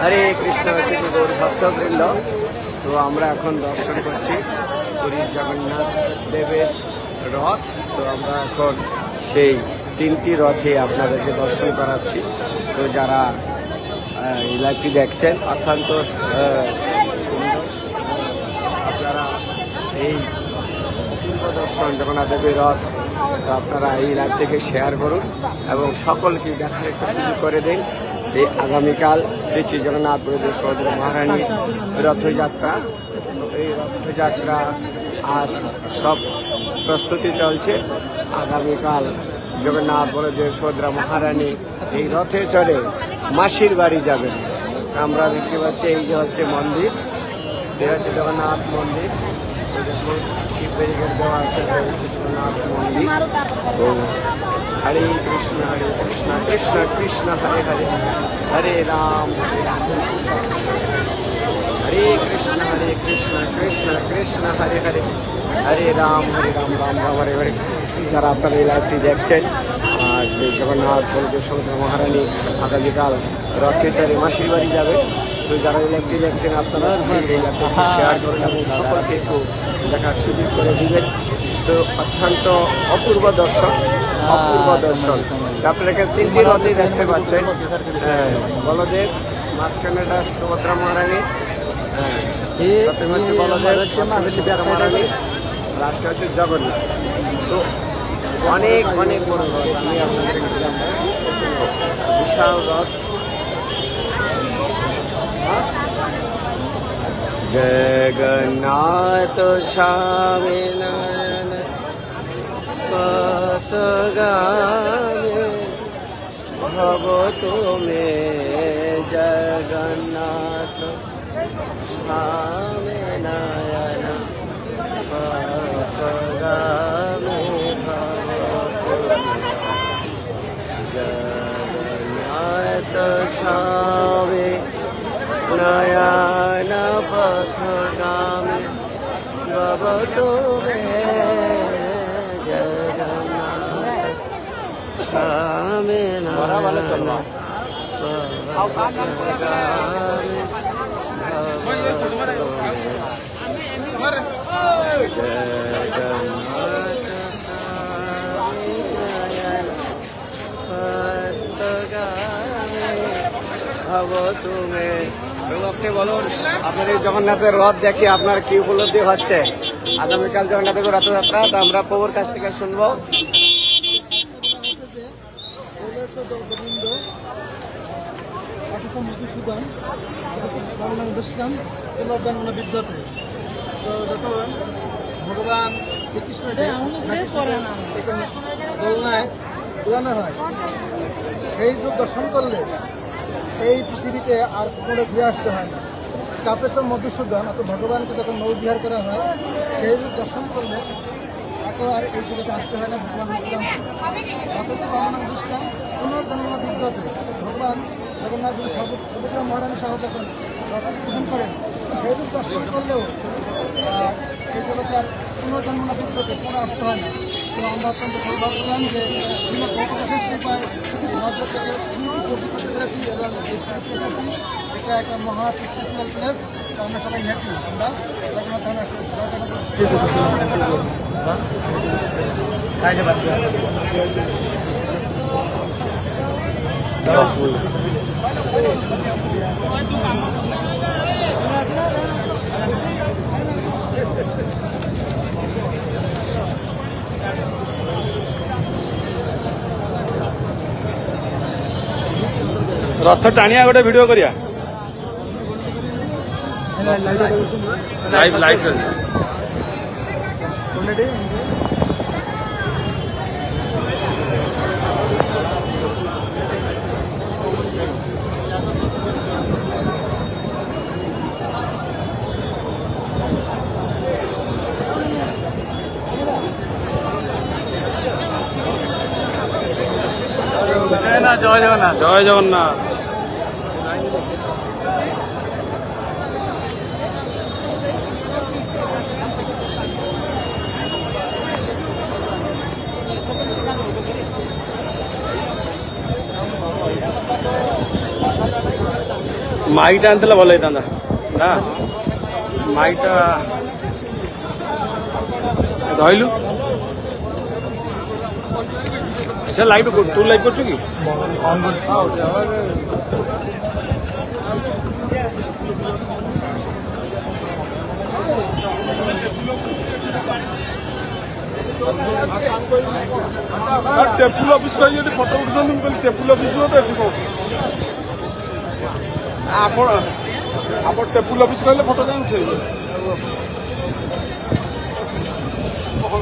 হরে কৃষ্ণ শ্রী গৌর, ভক্তবৃন্দ। তো আমরা এখন দর্শন করছি পুরীর জগন্নাথ দেবের রথ। তো আমরা এখন সেই তিনটি রথে আপনাদেরকে দর্শন করাচ্ছি। তো যারা এই দেখছেন, অত্যন্ত সুন্দর। আপনারা এই দর্শন, জগন্নাথ দেবের রথ, তো আপনারা এই লাইভটিকে শেয়ার করুন এবং সকলকে দেখার একটু সুযোগ করে দিন। এই আগামীকাল শ্রী শ্রী জগন্নাথ বলদেব সৌদ্র মহারানী রথযাত্রা। এই রথযাত্রা আজ সব প্রস্তুতি চলছে। আগামীকাল জগন্নাথ বলদেব সৌদ্রা মহারানী এই রথে চড়ে মাসির বাড়ি যাবেন। আমরা দেখতে পাচ্ছি এই যে হচ্ছে মন্দির। এই হচ্ছে জগন্নাথ মন্দির। হরে কৃষ্ণ হরে কৃষ্ণ কৃষ্ণ কৃষ্ণ, হরে হরে হরে রাম। হরে কৃষ্ণ হরে কৃষ্ণ কৃষ্ণ কৃষ্ণ, হরে হরে হরে রাম হরে রাম রাম রাম, হরে হরে। যারা আপনারা এই লাইভটি দেখছেন, আর জগন্নাথ বলদেব শঙ্কর মহারানী, আগামীকাল রথে চড়ে মাসির বাড়ি যাবে। যারা এই লাইভটি দেখছেন আপনারা সেই লাইভটি শেয়ার করুন এবং সকলকে একটু দেখার সুযোগ করে দিবেন। তো অত্যন্ত অপূর্ব দর্শন অপূর্ব দর্শন। এখানে তিনটি রথই দেখতে পাচ্ছেন। হ্যাঁ, বলদেব মাঝখানেটা সুভদ্রা মহারানী। হ্যাঁ প্রথমে হচ্ছে বলদেব সীতারা মহারানী। লাস্টে হচ্ছে জগন্নাথ। তো অনেক অনেক বড় রথ আমি আপনাদেরকে জানাচ্ছি বিশাল রথ জগন্নাথ স্বামী নয়ন পথগামে ভব তুমি জগন্নাথ স্বামী নয়ন পথগামে ভব জগন্নাথ স্বামী নয়ন পথগামী ভব তুমি জগন্নাথ নয়ন পথগামী ভাব তুমি আপনি বলুন, আপনার এই জগন্নাথের রথ দেখে আপনার কি উপলব্ধি হচ্ছে? আগামীকাল জগন্নাথের রথযাত্রা, তো আমরা প্রভুর কাছ থেকে শুনব। মধুসূদন বাংলা বিদ্যতে তো যখন ভগবান শ্রীকৃষ্ণ দোলনায় দোলানো হয় এই রূপ দর্শন করলে এই পৃথিবীতে আর কখনো ঘুরে আসতে হয় না। চাপেশ্বর মধুসূদন অত ভগবানকে যখন নৌ বিহার করা হয়, সেই রূপ দর্শন করলে এত আর এই জগতে আসতে হয় না, ভগবান মুক্তাম অথচ বামনা দুষ্কাম পুনর্জন্ম বিদ্যতে ভগবান জগন্নাথ সর্বত্র মহারানী সহ যখন রথ গ্রহণ করেন, সেই দর্শন করলেও এই জগতে আর পুনর্জন্ম বিদ্যতে কোনো আসতে হয় না। তো আমরা অত্যন্ত সৌভাগ্যবান যে থেকে এবং। এটা একটা মহা স্পেশাল প্লেস আমরা সবাই হ্যাপি আমরা ধামের রথ টাণিয়া গোটে ভিডিও করিয়া লাইভ লাইভ চলছে জয় জগন্নাথ জয় জগন্নাথ ಮೈಟ ಅಂತೆಲ್ಲ ಒಳ್ಳೆ ಐತಂದ ಮೈಟ ধরলু। সে লাইভে তোর লাইভ করছ কি? টেপুল অফিস কই ফটো উঠছেন টেপুল অফিস তো ମୁଁ କହିଲି ଟେପୁଲ ଅଫିସ ଯିବ ତ ଏଠି କୋଉଠି ଆପଣ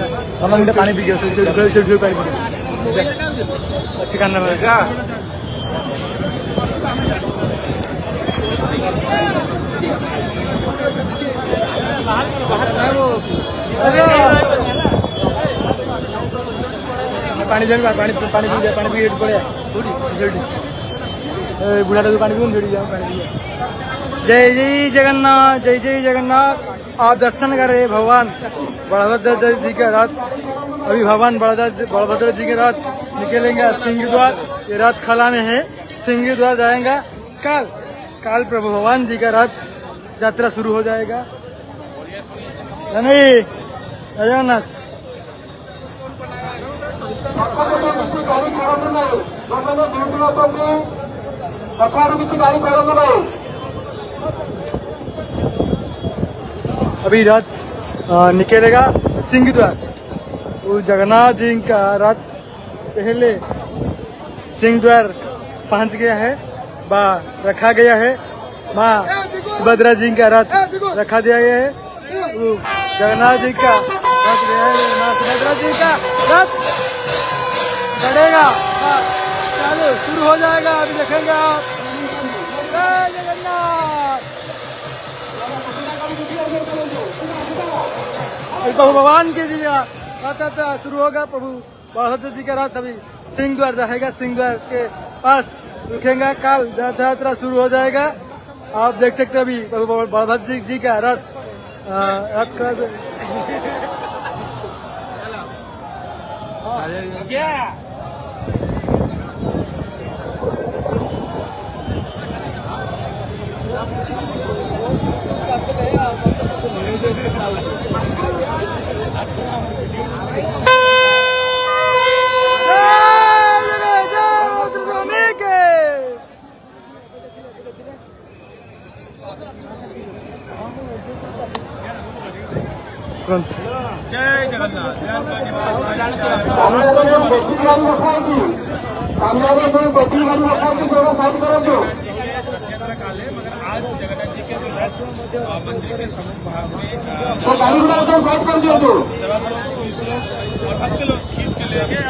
मतलब इनका पानी पी गया उससे उधर से उधर पानी पी गया अच्छी करना पड़ेगा पानी जमी पानी पानी पी गया पानी पी गया पड़े जल्दी बुढ़ा लोग पानी पी जल्दी जाओ पानी पी जय जय जगन्नाथ जय जय जगन्नाथ आप दर्शन कर भगवान बलभद्र जी का रथ अभी भगवान बलभद्र जी के रथ निकलेंगे सिंह द्वार ये रथ खला में है सिंह द्वार जाएगा काल काल प्रभु भगवान जी का रथ यात्रा शुरू हो जाएगा नहीं जगन्नाथ अभी रथ निकलेगा सिंह द्वार वो जगन्नाथ जी का रथ पहले सिंह द्वार पहुँच गया है बा रखा गया है। माँ सुभद्रा जी का रथ रखा दिया गया है। वो जगन्नाथ जी का रथ गया है। माँ सुभद्रा जी का रथ चढ़ेगा हाँ, चलो शुरू हो जाएगा। अभी देखेंगे आप। भगवान के जी का शुरू होगा प्रभु बलभद्र जी का रथ अभी सिंह द्वार जाएगा सिंह द्वार के पास रुकेंगे, काल रथ यात्रा शुरू हो जाएगा। आप देख सकते हैं अभी प्रभु बलभद्र जी- जी का रथ रथ करा से जय जय जय रुद्र स्वामी के तुरंत जय जगन्नाथ काले मगर आज जगन्नाथ जी के रथ मंदिर के समूह भाग में सेवा लोग लोग और भक्त लोग खींच के ले गए।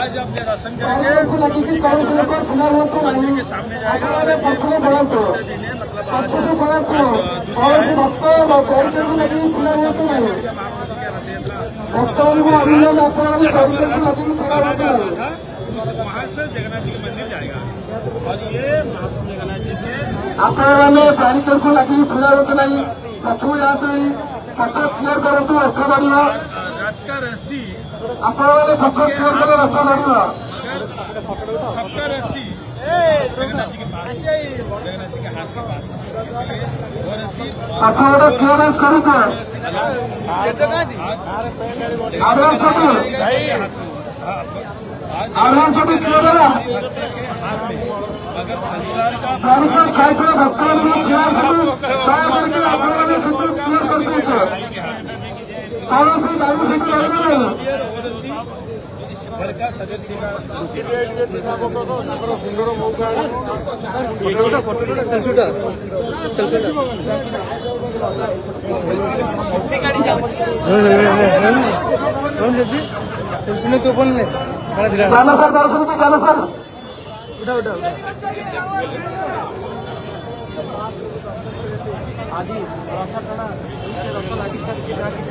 आज आप निराशन करेंगे मंदिर के सामने जाएगा और मतलब आज वहाँ से जगन्नाथ जी के मंदिर जाएगा और ये महाप्रभु जगन्नाथ जी थे আপনারা প্রাণী তর্ক লাগিয়ে ছিলার মতো লাগি পাঁচ আসে পাঁচ ক্লিয়ার করতো রক্ষা পাড়া सबका रस्सी सबका रस्सी जगन्नाथ जी के पास जगन्नाथ जी के हाथ के पास इसलिए वो रस्सी मगर संसार का घर का सदस्य का सेल्फी तो बोल ले गाना सर गाना सर गाना सर उठा उठा आदि रथटना रथ लागि जहाँकि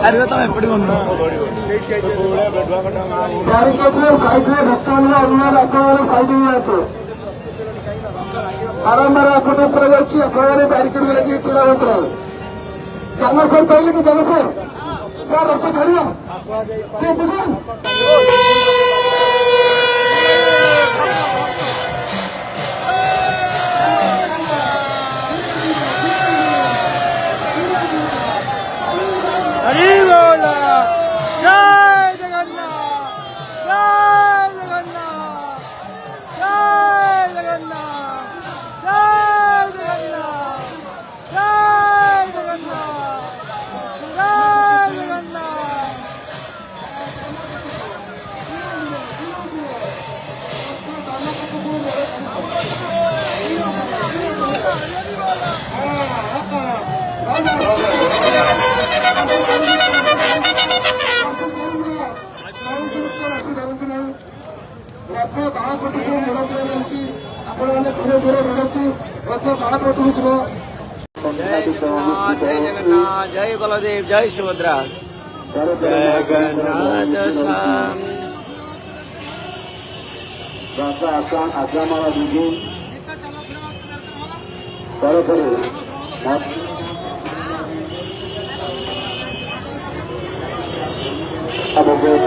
अरे तो मैं पड़ी बन्ना गाड़ी के लिए साइड में भक्तों ने अनुमान अपने साइड में आए तो बारंबार अपने प्रदेश की अपने बैरिकेड में लगी चला होता है जाना सर पहले कि जाना सर का रस्ता काढूया ते बघा ବାଳପ୍ରତିକୁ ମୁଣ୍ଡ ଖେଳାଯାଉଛି ଆପଣମାନେ ଘରେ ଘରେ ରହନ୍ତୁ ଗଛ ବାଳପ୍ରତିକୁ ଯିବ ଜୟ ବଳଦେବ ଜୟ ସୁଭଦ୍ରା ଜଗନ୍ନାଥ ଆଜ୍ଞାମାଳା ଦିଦି ପରେ ପରେ Have a great day.